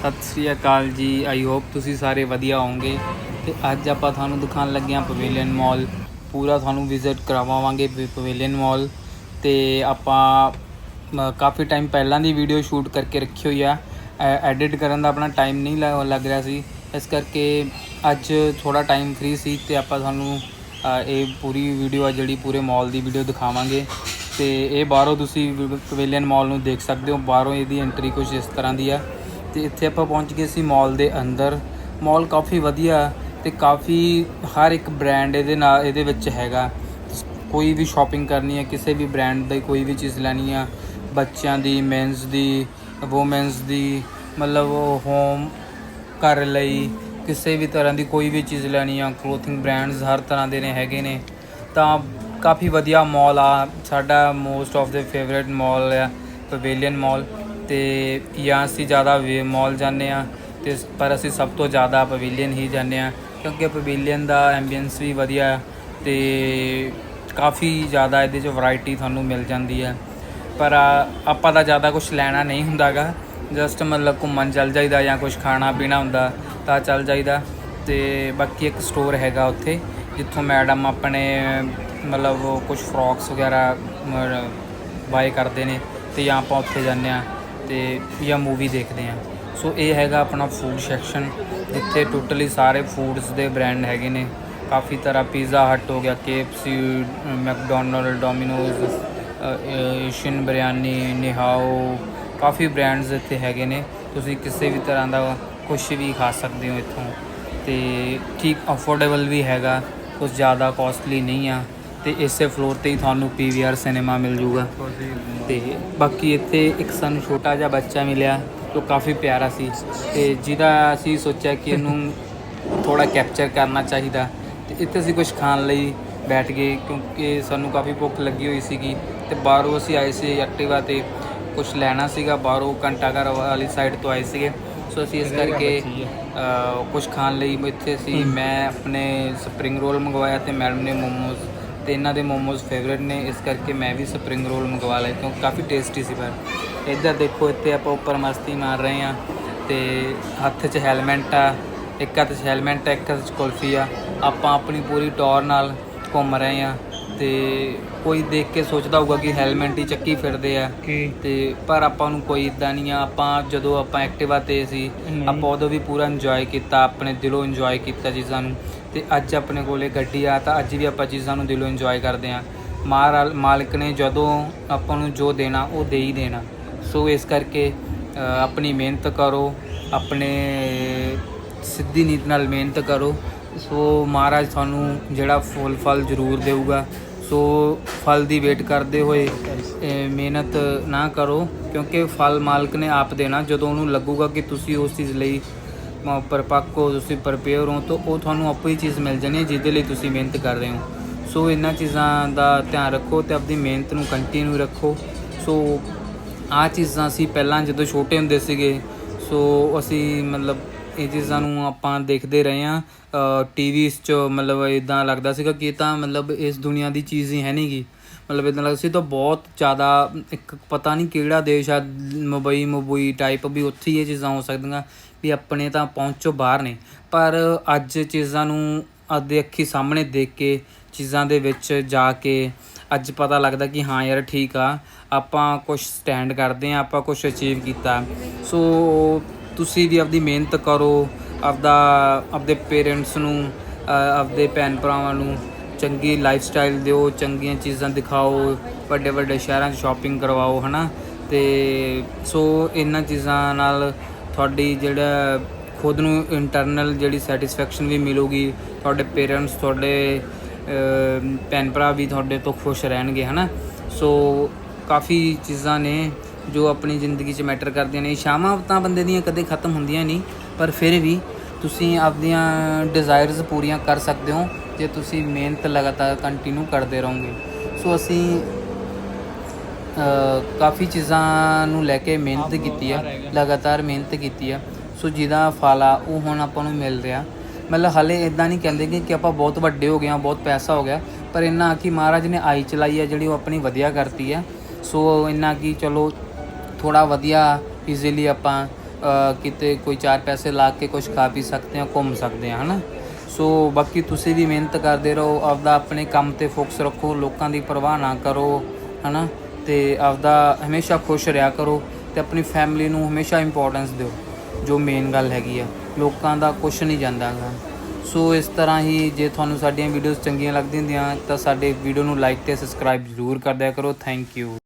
ਸਤਿ ਸ੍ਰੀ ਅਕਾਲ ਜੀ। I hope ਤੁਸੀਂ ਸਾਰੇ ਵਧੀਆ ਹੋਵੋਗੇ। ਤੇ ਅੱਜ ਆਪਾਂ ਤੁਹਾਨੂੰ ਦਿਖਾਉਣ ਲੱਗੇ ਹਾਂ ਪਵੇਲੀਅਨ ਮਾਲ। ਪੂਰਾ ਤੁਹਾਨੂੰ ਵਿਜ਼ਿਟ ਕਰਾਵਾਂਗੇ ਪਵੇਲੀਅਨ ਮਾਲ। ਤੇ ਆਪਾਂ ਕਾਫੀ ਟਾਈਮ ਪਹਿਲਾਂ ਦੀ ਵੀਡੀਓ ਸ਼ੂਟ ਕਰਕੇ ਰੱਖੀ ਹੋਈ ਆ। ਐਡਿਟ ਕਰਨ ਦਾ ਆਪਣਾ ਟਾਈਮ ਨਹੀਂ ਲ- ਲੱਗ ਰਿਹਾ ਸੀ। ਇਸ ਕਰਕੇ ਅੱਜ ਥੋੜਾ ਟਾਈਮ ਫ੍ਰੀ ਸੀ ਤੇ ਆਪਾਂ ਤੁਹਾਨੂੰ ਇਹ ਪੂਰੀ ਵੀਡੀਓ ਆ ਜਿਹੜੀ ਪੂਰੇ ਮਾਲ ਦੀ ਵੀਡੀਓ ਦਿਖਾਵਾਂਗੇ। ਤੇ ਇਹ ਬਾਹਰੋਂ ਤੁਸੀਂ ਪਵੇਲੀਅਨ ਮਾਲ ਨੂੰ ਦੇਖ ਸਕਦੇ ਹੋ। ਬਾਹਰੋਂ ਇਹਦੀ ਐਂਟਰੀ ਕੁਝ ਇਸ ਤਰ੍ਹਾਂ ਦੀ ਆ। ਤੇ ਇੱਥੇ ਆਪਾਂ ਪਹੁੰਚ ਗਏ ਸੀ ਮਾਲ ਦੇ ਅੰਦਰ। ਮਾਲ ਕਾਫੀ ਵਧੀਆ ਤੇ ਕਾਫੀ ਹਰ ਇੱਕ ਬ੍ਰਾਂਡ ਇਹਦੇ ਨਾਲ, ਇਹਦੇ ਵਿੱਚ ਹੈਗਾ। ਕੋਈ ਵੀ ਸ਼ਾਪਿੰਗ ਕਰਨੀ ਹੈ, ਕਿਸੇ ਵੀ ਬ੍ਰਾਂਡ ਦੀ ਕੋਈ ਵੀ ਚੀਜ਼ ਲੈਣੀ ਆ, ਬੱਚਿਆਂ ਦੀ ਮੈਨਸ ਦੀ ਵੂਮਨਸ ਦੀ, ਮਤਲਬ ਹੋਮ ਘਰ ਲਈ, ਕਿਸੇ ਵੀ ਤਰ੍ਹਾਂ ਦੀ ਕੋਈ ਵੀ ਚੀਜ਼ ਲੈਣੀ ਆ ਕਲੋਥਿੰਗ ਬ੍ਰਾਂਡਸ ਹਰ ਤਰ੍ਹਾਂ ਦੇ ਨੇ, ਹੈਗੇ ਨੇ। ਤਾਂ ਕਾਫੀ ਵਧੀਆ ਮਾਲ ਆ, ਸਾਡਾ most of the favourite mall ਆ ਪਵੇਲੀਅਨ ਮਾਲ ਤੇ ਜਾਂ ਅਸੀਂ ਜ਼ਿਆਦਾ ਵੇ ਮਾਲ ਜਾਂਦੇ ਆ ਤੇ ਪਰ ਅਸੀਂ ਸਭ ਤੋਂ ਜ਼ਿਆਦਾ ਪਵੇਲੀਅਨ ਹੀ ਜਾਂਦੇ ਆ ਕਿਉਂਕਿ ਪਵੇਲੀਅਨ ਦਾ ਐਂਬੀਐਂਸ ਵੀ ਵਧੀਆ ਹੈ ਤੇ ਕਾਫੀ ਜ਼ਿਆਦਾ ਇਹਦੇ 'ਚ ਵੈਰਾਈਟੀ ਤੁਹਾਨੂੰ ਮਿਲ ਜਾਂਦੀ ਹੈ। ਪਰ ਆਪਾਂ ਦਾ ਜ਼ਿਆਦਾ ਕੁਝ ਲੈਣਾ ਨਹੀਂ ਹੁੰਦਾਗਾ। ਜਸਟ ਮਤਲਬ ਘੁੰਮਣ ਚੱਲ ਜਾਈਦਾ ਜਾਂ ਕੁਝ ਖਾਣਾ ਪੀਣਾ ਹੁੰਦਾ ਤਾਂ ਚੱਲ ਜਾਈਦਾ ਤੇ ਬਾਕੀ ਇੱਕ ਸਟੋਰ ਹੈਗਾ ਉੱਥੇ ਜਿੱਥੋਂ ਮੈਡਮ ਆਪਣੇ ਮਤਲਬ ਕੁਝ ਫਰੋਕਸ ਵਗੈਰਾ ਬਾਏ ਕਰਦੇ ਨੇ ਤੇ ਜਾਂ ਆਪਾਂ ਉੱਥੇ ਜਾਂਦੇ ਆ ਤੇ ਜਾਂ ਮੂਵੀ ਦੇਖਦੇ ਆ ਸੋ ਇਹ ਹੈਗਾ ਆਪਣਾ ਫੂਡ ਸੈਕਸ਼ਨ ਜਿੱਥੇ ਟੋਟਲੀ ਸਾਰੇ ਫੂਡਸ ਦੇ ਬ੍ਰਾਂਡ ਹੈਗੇ ਨੇ। ਕਾਫੀ ਤਰ੍ਹਾਂ ਪੀਜ਼ਾ ਹਟ ਹੋ ਗਿਆ KFC McDonald Domino's Asian biryani ਨਿਹਾਓ ਕਾਫੀ ਬ੍ਰਾਂਡਸ ਇੱਥੇ ਹੈਗੇ ਨੇ। ਤੁਸੀਂ ਕਿਸੇ ਵੀ ਤਰ੍ਹਾਂ ਦਾ ਕੁਝ ਵੀ ਖਾ ਸਕਦੇ ਹੋ ਇੱਥੋਂ। ਤੇ ਠੀਕ ਅਫੋਰਡੇਬਲ ਵੀ ਹੈਗਾ ਕੁਝ ਜ਼ਿਆਦਾ ਕਾਸਟਲੀ ਨਹੀਂ ਆ। ਤੇ ਇਸੇ ਫਲੋਰ ਤੇ ਹੀ ਤੁਹਾਨੂੰ PVR ਸਿਨੇਮਾ ਮਿਲ ਜੂਗਾ। ਤੇ ਬਾਕੀ ਇੱਥੇ ਇੱਕ ਸਾਨੂੰ ਛੋਟਾ ਜਿਹਾ ਬੱਚਾ ਮਿਲਿਆ ਜੋ ਕਾਫੀ ਪਿਆਰਾ ਸੀ ਤੇ ਜਿਹਦਾ ਅਸੀਂ ਸੋਚਿਆ ਕਿ ਇਹਨੂੰ ਥੋੜਾ ਕੈਪਚਰ ਕਰਨਾ ਚਾਹੀਦਾ। ਤੇ ਇੱਥੇ ਅਸੀਂ ਕੁਝ ਖਾਣ ਲਈ ਬੈਠ ਗਏ ਕਿਉਂਕਿ ਸਾਨੂੰ ਕਾਫੀ ਭੁੱਖ ਲੱਗੀ ਹੋਈ ਸੀਗੀ ਤੇ ਬਾਹਰੋਂ ਅਸੀਂ ਆਏ ਸੀ ਐਕਟਿਵਾ ਤੇ। ਕੁਝ ਲੈਣਾ ਸੀਗਾ ਬਾਹਰੋਂ ਘੰਟਾਘਰ ਵਾਲੀ ਸਾਈਡ ਤੋਂ ਆਏ ਸੀਗੇ। ਸੋ ਅਸੀਂ ਇਸ ਕਰਕੇ ਕੁਝ ਖਾਣ ਲਈ ਇੱਥੇ ਸੀ। ਮੈਂ ਆਪਣੇ ਸਪਰਿੰਗ ਰੋਲ ਮੰਗਵਾਇਆ ਤੇ ਮੈਡਮ ਨੇ ਮੋਮੋਜ਼ ਤੇ ਇਹਨਾਂ ਦੇ ਮੋਮੋਜ਼ ਫੇਵਰਿਟ ਨੇ ਇਸ ਕਰਕੇ ਮੈਂ ਵੀ ਸਪਰਿੰਗ ਰੋਲ ਮੰਗਵਾ ਲਏ ਕਿਉਂਕਿ ਕਾਫੀ ਟੇਸਟੀ ਸੀ ਪਰ। ਇੱਧਰ ਦੇਖੋ ਇੱਥੇ ਆਪਾਂ ਉੱਪਰ ਮਸਤੀ ਮਾਰ ਰਹੇ ਆ ਤੇ ਹੱਥ 'ਚ ਹੈਲਮਟ ਆ ਇੱਕ ਹੱਥ 'ਚ ਹੈਲਮਟ ਆ ਇੱਕ ਹੱਥ 'ਚ ਕੁਲਫੀ ਆ। ਆਪਾਂ ਆਪਣੀ ਪੂਰੀ ਟੌਰ ਨਾਲ ਘੁੰਮ ਰਹੇ ਆ ਤੇ ਕੋਈ ਦੇਖ ਕੇ ਸੋਚਦਾ ਹੋਊਗਾ ਕਿ ਹੈਲਮਟ ਹੀ ਚੱਕੀ ਫਿਰਦੇ ਆ। ਤੇ ਪਰ ਆਪਾਂ ਨੂੰ ਕੋਈ ਇਦਾਂ ਨਹੀਂ ਆ ਆਪਾਂ ਜਦੋਂ ਆਪਾਂ ਐਕਟਿਵਾ ਤੇ ਸੀ ਆਪਾਂ ਉਦੋਂ ਵੀ ਪੂਰਾ ਇੰਜੋਏ ਕੀਤਾ ਆਪਣੇ ਦਿਲੋਂ ਇੰਜੋਏ ਕੀਤਾ ਚੀਜ਼ਾਂ ਨੂੰ। ਤੇ ਅੱਜ ਆਪਣੇ ਕੋਲੇ ਗੱਡੀ ਆ, ਤਾਂ ਅੱਜ ਵੀ ਆਪਾਂ ਚੀਜ਼ਾਂ ਨੂੰ ਦਿਲੋਂ ਇੰਜੋਏ ਕਰਦੇ ਆ ਮਾਰ ਮਾਲਕ ਨੇ ਜਦੋਂ ਆਪਾਂ ਨੂੰ ਜੋ ਦੇਣਾ, ਉਹ ਦੇ ਹੀ ਦੇਣਾ। ਸੋ ਇਸ ਕਰਕੇ ਆਪਣੀ ਮਿਹਨਤ ਕਰੋ, ਆਪਣੇ ਸਿੱਧੀ ਨੀਤ ਨਾਲ ਮਿਹਨਤ ਕਰੋ। ਸੋ ਮਹਾਰਾਜ ਤੁਹਾਨੂੰ ਜਿਹੜਾ ਫੁੱਲ ਫਲ ਜ਼ਰੂਰ ਦੇਊਗਾ। ਸੋ ਫਲ ਦੀ ਵੇਟ ਕਰਦੇ ਹੋਏ ਮਿਹਨਤ ਨਾ ਕਰੋ, ਕਿਉਂਕਿ ਫਲ ਮਾਲਕ ਨੇ ਆਪ ਦੇਣਾ। ਜਦੋਂ ਉਹਨੂੰ ਲੱਗੂਗਾ ਕਿ ਤੁਸੀਂ ਉਸ ਚੀਜ਼ ਲਈ ਪਰਪੱਕ ਹੋ, ਤੁਸੀਂ ਪ੍ਰਪੇਅਰ ਹੋ, ਤਾਂ ਉਹ ਤੁਹਾਨੂੰ ਆਪੇ ਹੀ ਚੀਜ਼ ਮਿਲ ਜਾਣੀ ਹੈ ਜਿਹਦੇ ਲਈ ਤੁਸੀਂ ਮਿਹਨਤ ਕਰ ਰਹੇ ਹੋ। ਸੋ ਇਹਨਾਂ ਚੀਜ਼ਾਂ ਦਾ ਧਿਆਨ ਰੱਖੋ ਤੇ ਆਪਣੀ ਮਿਹਨਤ ਨੂੰ ਕੰਟੀਨਿਊ ਰੱਖੋ। ਸੋ ਆ ਚੀਜ਼ਾਂ ਅਸੀਂ ਪਹਿਲਾਂ ਜਦੋਂ ਛੋਟੇ ਹੁੰਦੇ ਸੀਗੇ, ਸੋ ਅਸੀਂ ਮਤਲਬ ਇਹ ਚੀਜ਼ਾਂ ਨੂੰ ਆਪਾਂ ਦੇਖਦੇ ਰਹੇ ਆ ਟੀਵੀ 'ਚ ਮਤਲਬ ਇਦਾਂ ਲੱਗਦਾ ਸੀਗਾ ਕਿ ਇਹ ਤਾਂ ਮਤਲਬ ਇਸ ਦੁਨੀਆ ਦੀ ਚੀਜ਼ ਹੀ ਹੈ ਨਹੀਂਗੀ ਮਤਲਬ ਇਦਾਂ ਲੱਗਦਾ ਸੀ ਤਾਂ ਬਹੁਤ ਜ਼ਿਆਦਾ ਇੱਕ ਪਤਾ ਨਹੀਂ ਕਿਹੜਾ ਦੇਸ਼ ਆ, ਮੁੰਬਈ ਮੁੰਬਈ ਟਾਈਪ ਵੀ ਉੱਥੇ ਹੀ ਇਹ ਚੀਜ਼ਾਂ ਹੋ ਸਕਦੀਆਂ। ਵੀ ਆਪਣੇ ਤਾਂ ਪਹੁੰਚੋ ਬਾਹਰ ਨੇ। ਪਰ ਅੱਜ ਚੀਜ਼ਾਂ ਨੂੰ ਆਪਦੇ ਅੱਖੀ ਸਾਹਮਣੇ ਦੇਖ ਕੇ, ਚੀਜ਼ਾਂ ਦੇ ਵਿੱਚ ਜਾ ਕੇ ਅੱਜ ਪਤਾ ਲੱਗਦਾ ਕਿ ਹਾਂ ਯਾਰ ਠੀਕ ਆ, ਆਪਾਂ ਕੁਝ ਸਟੈਂਡ ਕਰਦੇ ਆ ਆਪਾਂ ਕੁਝ ਅਚੀਵ ਕੀਤਾ। ਸੋ ਤੁਸੀਂ ਵੀ ਆਪਦੀ ਮਿਹਨਤ ਕਰੋ, ਆਪਦਾ, ਆਪਦੇ ਪੇਰੈਂਟਸ ਨੂੰ ਆਪਦੇ ਭੈਣ ਭਰਾਵਾਂ ਨੂੰ ਚੰਗੀ ਲਾਈਫ ਸਟਾਈਲ ਦਿਓ, ਚੰਗੀਆਂ ਚੀਜ਼ਾਂ ਦਿਖਾਓ ਵੱਡੇ ਵੱਡੇ ਸ਼ਹਿਰਾਂ 'ਚ ਸ਼ਾਪਿੰਗ ਕਰਵਾਓ, ਹਨਾ? ਤੇ ਸੋ ਇਹਨਾਂ ਚੀਜ਼ਾਂ ਨਾਲ ਤੁਹਾਡੀ ਜਿਹੜਾ ਖੁਦ ਨੂੰ ਇੰਟਰਨਲ ਜਿਹੜੀ ਸੈਟੀਸਫੈਕਸ਼ਨ ਵੀ ਮਿਲੂਗੀ, ਤੁਹਾਡੇ ਪੇਰੈਂਟਸ ਤੁਹਾਡੇ ਭੈਣ ਭਰਾ ਵੀ ਤੁਹਾਡੇ ਤੋਂ ਖੁਸ਼ ਰਹਿਣਗੇ, ਹਨਾ? ਸੋ ਕਾਫੀ ਚੀਜ਼ਾਂ ਨੇ ਜੋ ਆਪਣੀ ਜ਼ਿੰਦਗੀ 'ਚ ਮੈਟਰ ਕਰਦੀਆਂ ਨੇ। ਸ਼ਾਮਾਂ ਤਾਂ ਬੰਦੇ ਦੀਆਂ ਕਦੇ ਖਤਮ ਹੁੰਦੀਆਂ ਨਹੀਂ, ਪਰ ਫਿਰ ਵੀ ਤੁਸੀਂ ਆਪਦੀਆਂ ਡਿਜ਼ਾਇਰਸ ਪੂਰੀਆਂ ਕਰ ਸਕਦੇ ਹੋ, ਜੇ ਤੁਸੀਂ ਮਿਹਨਤ ਲਗਾਤਾਰ ਕੰਟੀਨਿਊ ਕਰਦੇ ਰਹੋਗੇ। ਸੋ ਅਸੀਂ ਕਾਫੀ ਚੀਜ਼ਾਂ ਨੂੰ ਲੈ ਕੇ ਮਿਹਨਤ ਕੀਤੀ ਆ, ਲਗਾਤਾਰ ਮਿਹਨਤ ਕੀਤੀ ਆ। ਸੋ ਜਿਹਦਾ ਫਲ ਆ, ਉਹ ਹੁਣ ਆਪਾਂ ਨੂੰ ਮਿਲ ਰਿਹਾ। ਮਤਲਬ ਹਲੇ ਇਦਾਂ ਨਹੀਂ ਕਹਿੰਦੇ ਕਿ ਆਪਾਂ ਬਹੁਤ ਵੱਡੇ ਹੋ ਗਏ ਆ ਬਹੁਤ ਪੈਸਾ ਹੋ ਗਿਆ, ਪਰ ਇੰਨਾ ਕਿ ਮਹਾਰਾਜ ਨੇ ਆਈ ਚਲਾਈ ਆ, ਜਿਹੜੀ ਉਹ ਆਪਣੀ ਵਧੀਆ ਕਰਤੀ ਆ। ਸੋ ਇੰਨਾ ਕਿ ਚਲੋ ਥੋੜਾ ਵਧੀਆ ਈਜ਼ੀਲੀ ਆਪਾਂ ਕਿਤੇ ਕੋਈ ਚਾਰ ਪੈਸੇ ਲਾ ਕੇ ਕੁਝ ਖਾ ਪੀ ਸਕਦੇ ਹਾਂ, ਘੁੰਮ ਸਕਦੇ ਹਾਂ, ਹਨਾ। ਸੋ ਬਾਕੀ ਤੁਸੀਂ ਵੀ ਮਿਹਨਤ ਕਰਦੇ ਰਹੋ, ਆਪਦਾ ਆਪਣੇ ਕੰਮ ਤੇ ਫੋਕਸ ਰੱਖੋ, ਲੋਕਾਂ ਦੀ ਪਰਵਾਹ ਨਾ ਕਰੋ, ਹਨਾ। ਤੇ ਆਪਦਾ ਹਮੇਸ਼ਾ ਖੁਸ਼ ਰਿਹਾ ਕਰੋ ਤੇ ਆਪਣੀ ਫੈਮਿਲੀ ਨੂੰ ਹਮੇਸ਼ਾ ਇੰਪੋਰਟੈਂਸ ਦਿਓ, ਜੋ ਮੇਨ ਗੱਲ ਹੈਗੀ ਆ। ਲੋਕਾਂ ਦਾ ਕੁਝ ਨਹੀਂ ਜਾਂਦਾ ਗਾ। ਸੋ ਇਸ ਤਰ੍ਹਾਂ ਹੀ ਜੇ ਤੁਹਾਨੂੰ ਸਾਡੀਆਂ ਵੀਡੀਓਜ਼ ਚੰਗੀਆਂ ਲੱਗਦੀਆਂ ਹੁੰਦੀਆਂ ਤਾਂ ਸਾਡੇ ਵੀਡੀਓ ਨੂੰ ਲਾਈਕ ਤੇ ਸਬਸਕ੍ਰਾਈਬ ਜ਼ਰੂਰ ਕਰ ਦਿਆ ਕਰੋ। Thank you